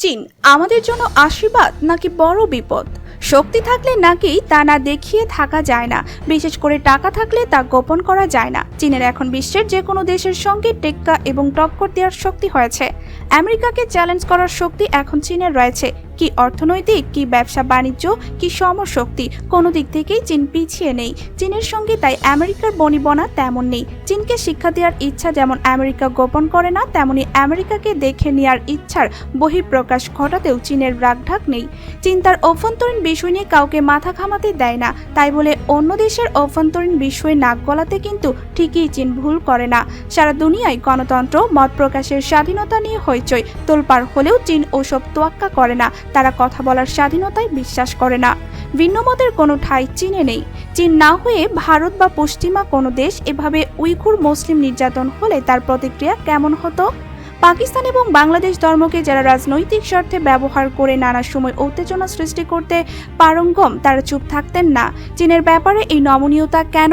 চীন আমাদের জন্য আশীর্বাদ নাকি বড় বিপদ? শক্তি থাকলে নাকি তা না দেখিয়ে থাকা যায় না। বিশেষ করে টাকা থাকলে তা গোপন করা যায় না। চীনের এখন বিশ্বের যে কোনো দেশের সঙ্গে টেক্কা এবং টক্কর দেওয়ার শক্তি হয়েছে। আমেরিকাকে চ্যালেঞ্জ করার শক্তি এখন চীনের রয়েছে। কি অর্থনৈতিক, কি ব্যবসা বাণিজ্য, কি সমশক্তি, কোনো দিক থেকেই চীন পিছিয়ে নেই। চীনের সঙ্গে তাই আমেরিকার বনিবনা তেমন নেই। চীনকে শিক্ষা দেওয়ার ইচ্ছা যেমন আমেরিকা গোপন করে না, তেমনি আমেরিকাকে দেখে নেওয়ার ইচ্ছার বহিঃপ্রকাশ ঘটাতেও চীনের রাগঢাক নেই। চীন তার অভ্যন্তরীণ বিষয় নিয়ে কাউকে মাথা ঘামাতে দেয় না। তাই বলে অন্য দেশের অভ্যন্তরীণ বিষয়ে নাক গলাতে কিন্তু ঠিকই চীন ভুল করে না। সারা দুনিয়ায় গণতন্ত্র মত প্রকাশের স্বাধীনতা নিয়ে হইচই। তোলপাড় হলেও চীন ওসব তোয়াক্কা করে না। তারা কথা বলার স্বাধীনতায় বিশ্বাস করে না। ভিন্নমতের কোনো ঠাঁই চীনে নেই। চীন না হয়ে ভারত বা পশ্চিমা কোনো দেশ এভাবে উইঘুর মুসলিম নির্যাতন হলে তার প্রতিক্রিয়া কেমন হতো? পাকিস্তান এবং বাংলাদেশ ধর্মকে যারা রাজনৈতিক স্বার্থে ব্যবহার করে নানা সময় উত্তেজনা সৃষ্টি করতে পারঙ্গম, তারা চুপ থাকতেন না। চীনের ব্যাপারে এই নমনীয়তা কেন?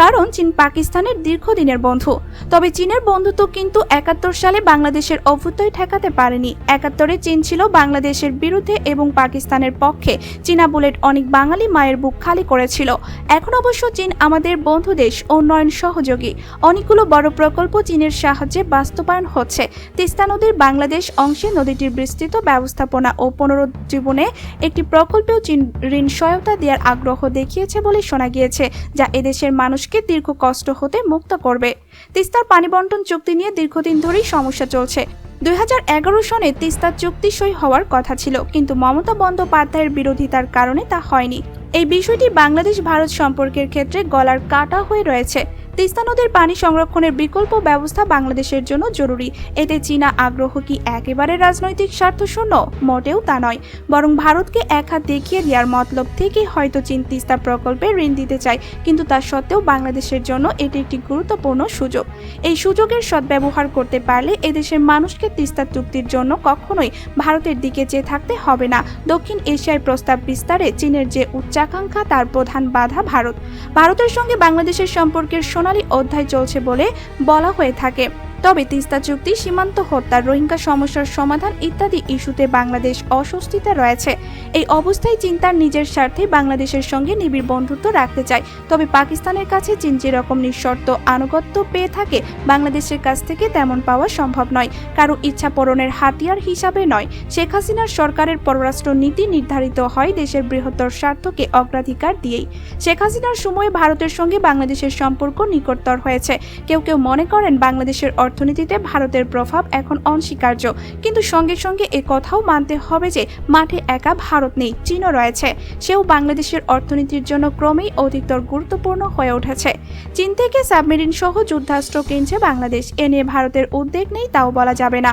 কারণ চীন পাকিস্তানের দীর্ঘদিনের বন্ধু। তবে চীনের বন্ধুত্ব কিন্তু একাত্তর সালে বাংলাদেশের অভ্যুদয় ঠেকাতে পারেনি। একাত্তরে চীন ছিল বাংলাদেশের বিরুদ্ধে এবং পাকিস্তানের পক্ষে চীনা বুলেট অনেক বাঙালি মায়ের বুক খালি করেছিল। এখন অবশ্য চীন আমাদের বন্ধু দেশ, উন্নয়ন সহযোগী। অনেকগুলো বড় প্রকল্প চীনের সাহায্যে বাস্তবায়ন হচ্ছে। তিস্তা নদীর বাংলাদেশ অংশে নদীটির বিস্তৃত ব্যবস্থাপনা ও পুনরুজ্জীবনে একটি প্রকল্পেও চীন ঋণ সহায়তা দেওয়ার আগ্রহ দেখিয়েছে বলে শোনা গিয়েছে, যা এদেশের মানুষকে দীর্ঘ কষ্ট হতে মুক্ত করবে। তিস্তার পানি বন্টন চুক্তি নিয়ে দীর্ঘদিন ধরেই সমস্যা চলছে। দুই হাজার এগারো সনে তিস্তা চুক্তি সই হওয়ার কথা ছিল, কিন্তু মমতা বন্দ্যোপাধ্যায়ের বিরোধিতার কারণে তা হয়নি। এই বিষয়টি বাংলাদেশ ভারত সম্পর্কের ক্ষেত্রে গলার কাটা হয়ে রয়েছে। তিস্তা নদীর পানি সংরক্ষণের বিকল্প ব্যবস্থা বাংলাদেশের জন্য জরুরি। এতে চীনা আগ্রহ কি একেবারে রাজনৈতিক স্বার্থশূন্য মোটেও তা নয়। বরং ভারতকে এক হাত দেখিয়ে দেওয়ার মতলব থেকে হয়তো চীন তিস্তা প্রকল্পে ঋণ দিতে চায়, কিন্তু তা সত্ত্বেও বাংলাদেশের জন্য এটি একটি গুরুত্বপূর্ণ সুযোগ। এই সুযোগের সদ্ব্যবহার করতে পারলে এদেশের মানুষকে তিস্তা চুক্তির জন্য কখনোই ভারতের দিকে চেয়ে থাকতে হবে না। দক্ষিণ এশিয়ায় প্রস্তাব বিস্তারে চীনের যে উচ্চাকাঙ্ক্ষা, তার প্রধান বাধা ভারত। ভারতের সঙ্গে বাংলাদেশের সম্পর্কের সোনালী অধ্যায় চলছে বলে বলা হয়ে থাকে। তবে তিস্তা চুক্তি, সীমান্ত হত্যা, রোহিঙ্গা সমস্যার সমাধান ইত্যাদি ইস্যুতে বাংলাদেশ অস্বস্তিতে রয়েছে। এই অবস্থায় চিন্তার নিজের স্বার্থে বাংলাদেশের সঙ্গে নিবিড় বন্ধুত্ব রাখতে চায়। তবে পাকিস্তানের কাছে চীন যেরকম নিঃশর্ত আনুগত্য পেয়ে থাকে, বাংলাদেশের কাছ থেকে তেমন পাওয়া সম্ভব নয়। কারও ইচ্ছা পূরণের হাতিয়ার হিসাবে নয়। শেখ হাসিনার সরকারের পররাষ্ট্র নীতি নির্ধারিত হয় দেশের বৃহত্তর স্বার্থকে অগ্রাধিকার দিয়েই। শেখ হাসিনার সময়ে ভারতের সঙ্গে বাংলাদেশের সম্পর্ক নিকটতর হয়েছে। কেউ কেউ মনে করেন বাংলাদেশের অর্থনীতিতে ভারতের প্রভাব এখন অনস্বীকার্য। কিন্তু সঙ্গে সঙ্গে এ কথাও মানতে হবে যে, মাঠে একা ভারত নেই, চীনও রয়েছে। সেও বাংলাদেশের অর্থনীতির জন্য ক্রমেই অধিকতর গুরুত্বপূর্ণ হয়ে উঠেছে। চীন থেকে সাবমেরিন সহ যুদ্ধাস্ত্র কিনছে বাংলাদেশ। এ নিয়ে ভারতের উদ্বেগ নেই, তাও বলা যাবে না।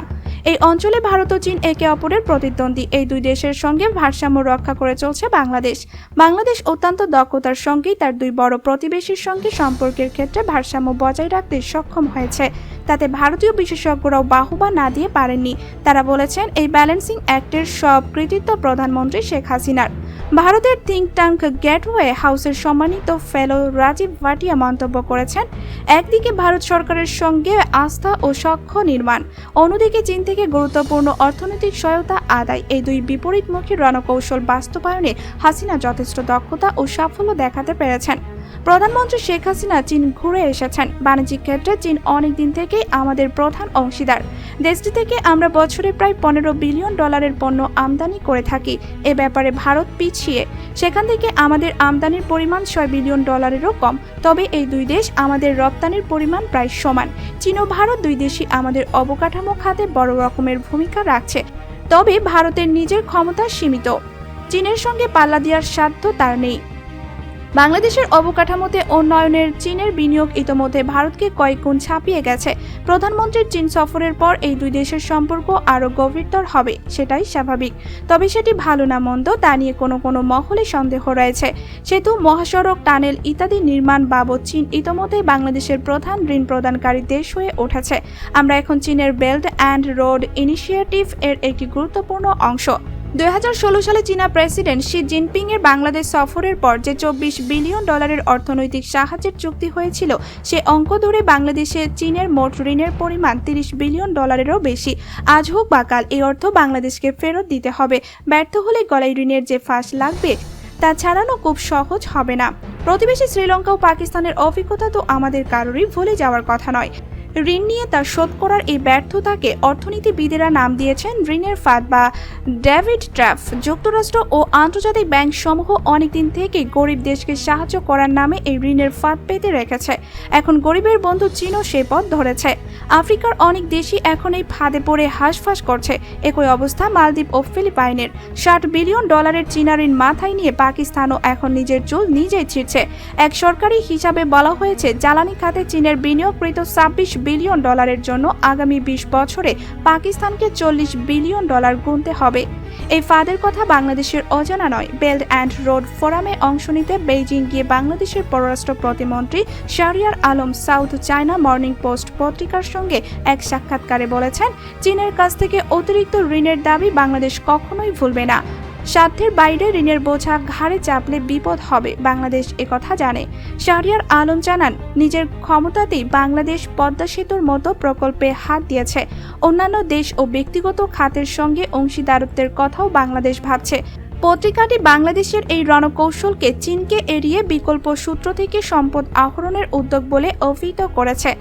এই অঞ্চলে ভারত ও চীন একে অপরের প্রতিদ্বন্দ্বী। এই দুই দেশের সঙ্গে ভারসাম্য রক্ষা করে চলছে বাংলাদেশ। বাংলাদেশ অত্যন্ত দক্ষতার সঙ্গেই তার দুই বড় প্রতিবেশীর সঙ্গে সম্পর্কের ক্ষেত্রে ভারসাম্য বজায় রাখতে সক্ষম হয়েছে। তাতে ভারতীয় বিশেষজ্ঞরাও বাহুবা না দিয়ে পারেননি। তারা বলেছেন, এই ব্যালেন্সিং অ্যাক্টের সব কৃতিত্ব প্রধানমন্ত্রী শেখ হাসিনার। ভারতের থিঙ্ক ট্যাঙ্ক গেটওয়ে হাউসের সম্মানিত ফেলো রাজীব ভাটিয়া মন্তব্য করেছেন, একদিকে ভারত সরকারের সঙ্গে আস্থা ও সখ্য নির্মাণ, অন্যদিকে চীন থেকে গুরুত্বপূর্ণ অর্থনৈতিক সহায়তা আদায়, এই দুই বিপরীতমুখী রণকৌশল বাস্তবায়নে হাসিনা যথেষ্ট দক্ষতা ও সাফল্য দেখাতে পেরেছেন। প্রধানমন্ত্রী শেখ হাসিনা চীন ঘুরে এসেছেন। বাণিজ্যিক ক্ষেত্রে চীন অনেক দিন থেকেই আমাদের প্রধান অংশীদার। দেশটি থেকে আমরা বছরে প্রায় পনেরো বিলিয়ন ডলারের পণ্য আমদানি করে থাকি। এ ব্যাপারে ভারত পিছিয়ে। সেখান থেকে আমাদের আমদানির পরিমাণ ছয় বিলিয়ন ডলারেরও কম। তবে এই দুই দেশ আমাদের রপ্তানির পরিমাণ প্রায় সমান। চীন ও ভারত দুই দেশই আমাদের অবকাঠামো খাতে বড় রকমের ভূমিকা রাখছে। তবে ভারতের নিজের ক্ষমতা সীমিত। চীনের সঙ্গে পাল্লা দেওয়ার সাধ্য তার নেই। বাংলাদেশের অবকাঠামোতে উন্নয়নের চীনের বিনিয়োগ ইতোমধ্যে ভারতকে কয়েক গুণ ছাপিয়ে গেছে। প্রধানমন্ত্রীর চীন সফরের পর এই দুই দেশের সম্পর্ক আরও গভীরতর হবে, সেটাই স্বাভাবিক। তবে সেটি ভালো না মন্দ, তা নিয়ে কোনো কোনো মহলে সন্দেহ রয়েছে। সেতু, মহাসড়ক, টানেল ইত্যাদি নির্মাণ বাবদ চীন ইতোমধ্যেই বাংলাদেশের প্রধান ঋণ প্রদানকারী দেশ হয়ে উঠেছে। আমরা এখন চীনের বেল্ট অ্যান্ড রোড ইনিশিয়েটিভ এর একটি গুরুত্বপূর্ণ অংশ। দুই হাজার ষোলো সালে চীনা প্রেসিডেন্ট শি জিনপিং এর বাংলাদেশ সফরের পর যে চব্বিশ বিলিয়ন ডলারের অর্থনৈতিক সাহায্যের চুক্তি হয়েছিল, সে অঙ্ক ধরে বাংলাদেশে চীনের মোট ঋণের পরিমাণ তিরিশ বিলিয়ন ডলারেরও বেশি। আজ হোক বা কাল, এই অর্থ বাংলাদেশকে ফেরত দিতে হবে। ব্যর্থ হলে গলায় ঋণের যে ফাঁস লাগবে, তা ছাড়ানো খুব সহজ হবে না। প্রতিবেশী শ্রীলঙ্কা ও পাকিস্তানের অভিজ্ঞতা তো আমাদের কারোরই ভুলে যাওয়ার কথা নয়। ঋণ নিয়ে তা শোধ করার এই ব্যর্থতাকে অর্থনীতিবিদেরা নাম দিয়েছেন ঋণের ফাঁদ বা ডেভিড ট্র্যাফ যুক্তরাষ্ট্র ও আন্তর্জাতিক ব্যাংক সমূহ অনেকদিন থেকেই গরিব দেশকে সাহায্য করার নামে এই ঋণের ফাঁদ পেতে রেখেছে। এখন গরিবের বন্ধু চীনও সে পথ ধরেছে। আফ্রিকার অনেক দেশই এখন এই ফাঁদে পড়ে হাঁসফাঁস করছে। একই অবস্থা মালদ্বীপ ও ফিলিপাইনের। ষাট বিলিয়ন ডলারের চীনা ঋণ মাথায় নিয়ে পাকিস্তানও এখন নিজের চুল নিজেই ছিঁড়ছে। এক সরকারি হিসাবে বলা হয়েছে, জ্বালানি খাতে চীনের বিনিয়োগকৃত ছাব্বিশ বিলিয়ন ডলারের জন্য আগামী বিশ বছরে পাকিস্তানকে চল্লিশ বিলিয়ন ডলার গুনতে হবে। এই ফাঁদের কথা বাংলাদেশের অজানা নয়। বেল্ট অ্যান্ড রোড ফোরামে অংশ নিতে বেইজিং গিয়ে বাংলাদেশের পররাষ্ট্র প্রতিমন্ত্রী Shahriar Alam South China Morning Post পত্রিকার সঙ্গে এক সাক্ষাৎকারে বলেছেন, চীনের কাছ থেকে অতিরিক্ত ঋণের দাবি বাংলাদেশ কখনোই ভুলবে না। সাধ্যের বাইরে ঋণের বোঝা ঘাড়ে চাপলে বিপদ হবে, বাংলাদেশ একথা জানে। শাহরিয়ার আলম জানান, নিজের ক্ষমতাতেই বাংলাদেশ পদ্মা সেতুর মতো প্রকল্পে হাত দিয়েছে। অন্যান্য দেশ ও ব্যক্তিগত খাতের সঙ্গে অংশীদারত্বের কথাও বাংলাদেশ ভাবছে। পত্রিকাটি বাংলাদেশের এই রণকৌশলকে চীনকে এড়িয়ে বিকল্প সূত্র থেকে সম্পদ আহরণের উদ্যোগ বলে অভিহিত করেছে।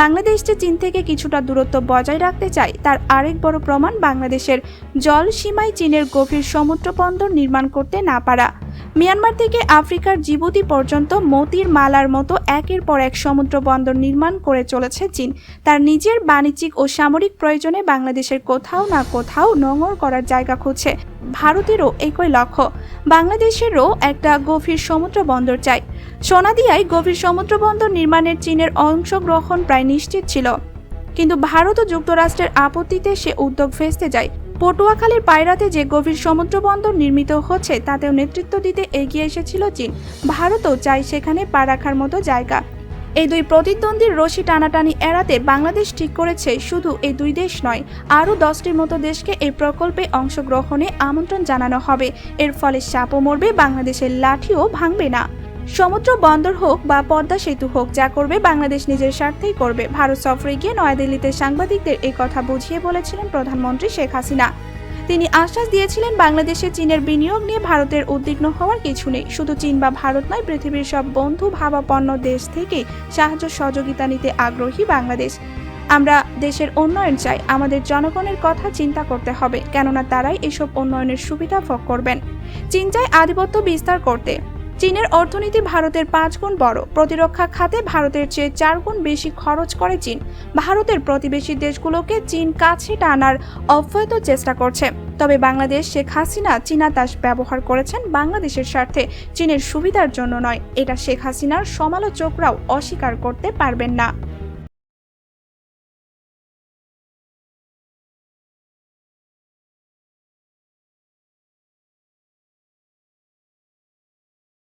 বাংলাদেশ যে চীন থেকে কিছুটা দূরত্ব বজায় রাখতে চায়, তার আরেক বড় প্রমাণ বাংলাদেশের জল সীমায় চীনের গভীর সমুদ্র বন্দর নির্মাণ করতে না পারা। মিয়ানমার থেকে আফ্রিকার জিবুতি পর্যন্ত মতির মালার মতো একের পর এক সমুদ্র বন্দর নির্মাণ করে চলেছে চীন। তার নিজের বাণিজ্যিক ও সামরিক প্রয়োজনে বাংলাদেশের কোথাও না কোথাও নোঙর করার জায়গা খুঁজছে। ভারতেরও একই লক্ষ্য। বাংলাদেশেরও একটা গভীর সমুদ্র বন্দর চাই। সোনাদিয়ায় গভীর সমুদ্র বন্দর নির্মাণের চীনের অংশগ্রহণ প্রায় নিশ্চিত ছিল। কিন্তু ভারত ও যুক্তরাষ্ট্রের আপত্তিতে সে উদ্যোগ ভেস্তে যায়। পটুয়াখালীর পায়রাতে যে গভীর সমুদ্র বন্দর নির্মিত হচ্ছে, তাতেও নেতৃত্ব দিতে এগিয়ে এসেছিল চীন। ভারতও চাই সেখানে পা রাখার মতো জায়গা। এই দুই প্রতিদ্বন্দ্বীর রশি টানাটানি এড়াতে বাংলাদেশ ঠিক করেছে, শুধু এই দুই দেশ নয়, আরও দশটির মতো দেশকে এই প্রকল্পে অংশগ্রহণে আমন্ত্রণ জানানো হবে। এর ফলে সাপও মরবে, বাংলাদেশের লাঠিও ভাঙবে না। সমুদ্র বন্দর হোক বা পদ্মা সেতু হোক, যা করবে বাংলাদেশ নিজের স্বার্থেই করবে। ভারত সফরে গিয়ে নয়াদিল্লিতে সাংবাদিকদের এই কথা বুঝিয়ে বলেছিলেন প্রধানমন্ত্রী শেখ হাসিনা। তিনি আশ্বাস দিয়েছিলেন বাংলাদেশে চীনের বিনিয়োগ নিয়ে ভারতের উদ্বিগ্ন হওয়ার কিছু নেই। শুধু চীন বা ভারত নয়, পৃথিবীর সব বন্ধু ভাবাপন্ন দেশ থেকে সাহায্য সহযোগিতা নিতে আগ্রহী বাংলাদেশ। আমরা দেশের উন্নয়ন চাই, আমাদের জনগণের কথা চিন্তা করতে হবে, কেননা তারাই এসব উন্নয়নের সুবিধা ভোগ করবেন। চীন চায় আধিপত্য বিস্তার করতে। চীনের অর্থনীতি ভারতের পাঁচ গুণ বড়। প্রতিরক্ষা খাতে ভারতের চেয়ে চার গুণ বেশি খরচ করে চীন। ভারতের প্রতিবেশী দেশগুলোকে চীন কাছে টানার অব্যাহত চেষ্টা করছে। তবে বাংলাদেশ শেখ হাসিনা চীনা তাস ব্যবহার করেছেন বাংলাদেশের স্বার্থে। চীনের সুবিধার জন্য নয়। এটা শেখ হাসিনার সমালোচকরাও অস্বীকার করতে পারবেন না।